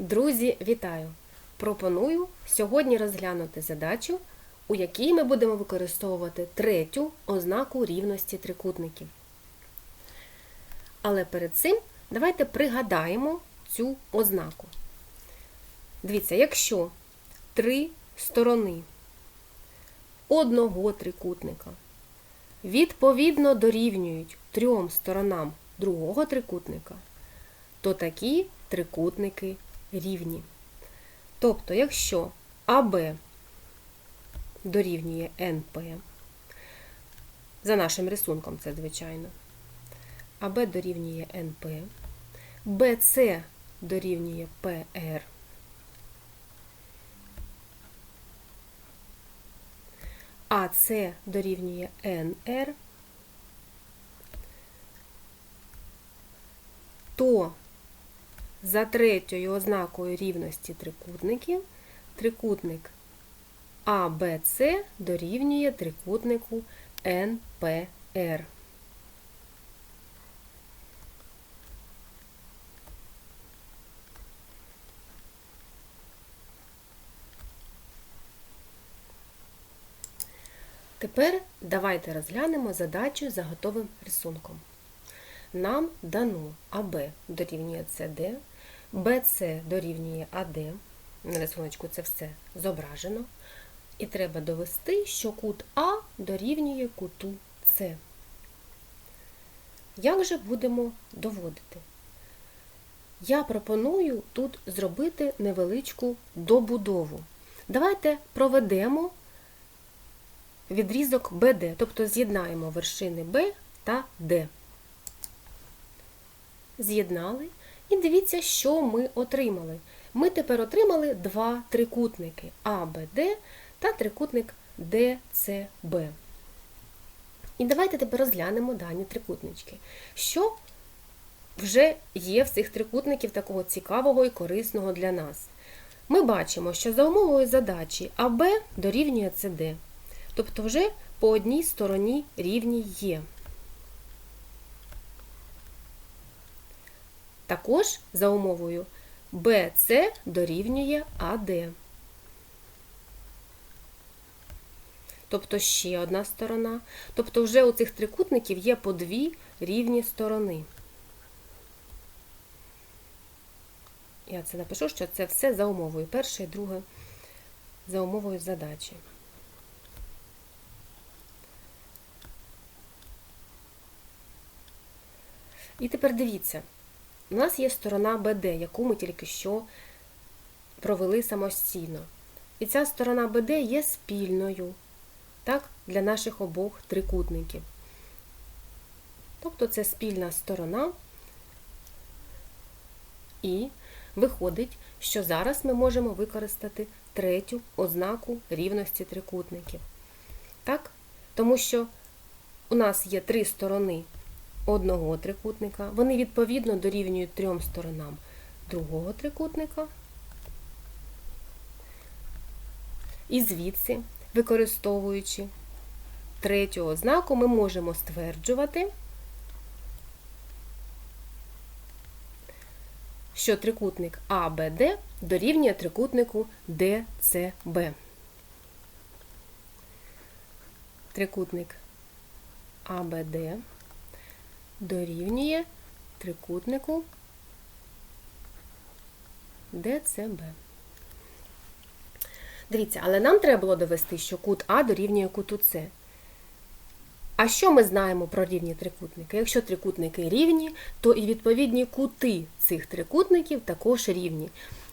Друзі, вітаю! Пропоную сьогодні розглянути задачу, у якій ми будемо використовувати третю ознаку рівності трикутників. Але перед цим давайте пригадаємо цю ознаку. Дивіться, якщо три сторони одного трикутника відповідно дорівнюють трьом сторонам другого трикутника, то такі трикутники рівні. Тобто, якщо АБ дорівнює НП, за нашим рисунком це звичайно, АБ дорівнює НП, БЦ дорівнює ПР, АС дорівнює НР, то за третьою ознакою рівності трикутників трикутник АБЦ дорівнює трикутнику НПР. Тепер давайте розглянемо задачу за готовим рисунком. Нам дано АБ дорівнює СД, БЦ дорівнює АД. На рисуночку це все зображено. І треба довести, що кут А дорівнює куту С. Як же будемо доводити? Я пропоную тут зробити невеличку добудову. Давайте проведемо відрізок БД, тобто з'єднаємо вершини Б та Д. З'єднали. І дивіться, що ми отримали. Ми тепер отримали два трикутники АБД та трикутник ДЦБ. І давайте тепер розглянемо дані трикутнички. Що вже є в цих трикутників такого цікавого і корисного для нас? Ми бачимо, що за умовою задачі АБ дорівнює СД. Тобто вже по одній стороні рівні є. Також за умовою BC дорівнює AD. Тобто ще одна сторона. Тобто вже у цих трикутників є по дві рівні сторони. Я це напишу, що це все за умовою. Перше і друге за умовою задачі. І тепер дивіться. У нас є сторона БД, яку ми тільки що провели самостійно. І ця сторона БД є спільною так, для наших обох трикутників. Тобто це спільна сторона, і виходить, що зараз ми можемо використати третю ознаку рівності трикутників. Так? Тому що у нас є три сторони одного трикутника. Вони відповідно дорівнюють трьом сторонам другого трикутника. І звідси, використовуючи третю ознаку, ми можемо стверджувати, що трикутник АБД дорівнює трикутнику ДЦБ. Трикутник АБД дорівнює трикутнику ДЦБ. Дивіться, але нам треба було довести, що кут А дорівнює куту С. А що ми знаємо про рівні трикутники? Якщо трикутники рівні, то і відповідні кути цих трикутників також рівні.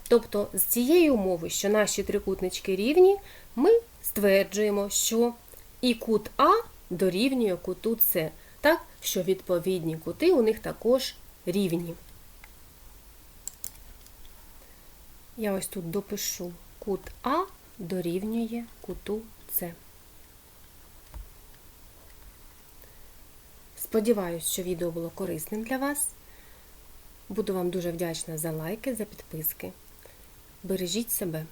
Тобто, з цієї умови, що наші трикутнички рівні, ми стверджуємо, що і кут А дорівнює куту С що відповідні кути у них також рівні. Я ось тут допишу кут А дорівнює куту С. Сподіваюсь, що відео було корисним для вас. Буду вам дуже вдячна за лайки, за підписки. Бережіть себе!